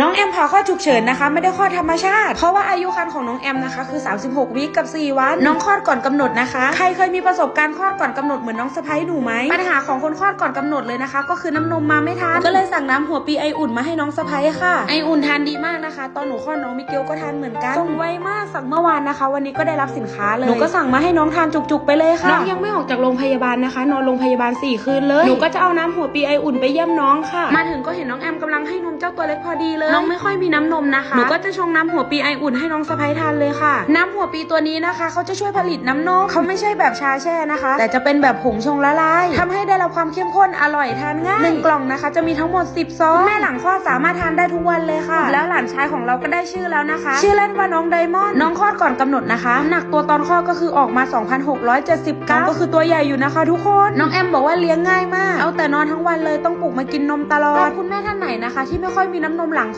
น้องแอมผ่าคลอดฉุกเฉินนะคะ ไม่ได้คลอดธรรมชาติ เพราะว่าอายุครรภ์ของน้องแอมนะคะคือ 36 วิกับ 4 วัน น้องคลอดก่อนกำหนดนะคะ ใครเคยมีประสบการณ์คลอดก่อนกำหนดเหมือนน้องสะพ้ายหนูไหมปัญหาของคนคลอดก่อนกำหนดเลยนะคะ ก็คือน้ำนมมาไม่ทันก็เลยสั่งน้ำหัวปีไออุ่นมาให้น้องสะพ้ายค่ะ ไออุ่นทานดีมากนะคะ ตอนหนูคลอดน้องมิเกลก็ทานเหมือนกันส่งไวมากสั่งเมื่อวานนะคะ วันนี้ก็ได้รับสินค้าเลยหนูก็สั่งมาให้น้องทานจุกๆไปเลยค่ะน้องยังไม่ออกจากโรงพยาบาลนะคะ นอนโรงพยาบาลสี่คืนเลยหนูก็จะเอาน้ำหัวปีไออุ่นไปเยี่ยมน้องค่ะ มาถึงก็เห็นน้องแอมกำลังให้นมเจ้าตัวเล็กพอดีเลยน้องไม่ค่อยมีน้ำนมนะคะ หนูก็จะชงน้ำหัวปีไออุ่นให้น้องสะพ้ายทานเลยค่ะ น้ำหัวปีตัวนี้นะคะ เขาจะช่วยผลิตน้ำนมเขาไม่ใช่แบบชาแช่นะคะ แต่จะเป็นแบบผงชงละลายทำให้ได้รับความเข้มข้นอร่อยทานง่ายหนึ่งกล่องนะคะ จะมีทั้งหมด 10ซองแม่หลังคลอดสามารถทานได้ทุกวันเลยค่ะ แล้วหลานชายของเราก็ได้ชื่อแล้วนะคะ ชื่อเล่นว่าน้องไดมอนด์น้องคลอดก่อนกำหนดนะคะน้ำหนักตัวตอนคลอดก็คือออกมา 2,670กรัมก็คือตัวใหญ่อยู่นะคะ ทุกคนน้องแอมบอกว่าเลี้ยงง่ายมาก เอาแต่นอนทั้งวันเลยต้องปลุกมากินนมตลอดคุณแม่ท่านไหนนะคะ ที่ไม่ค่อยมีน้ำนมหลังค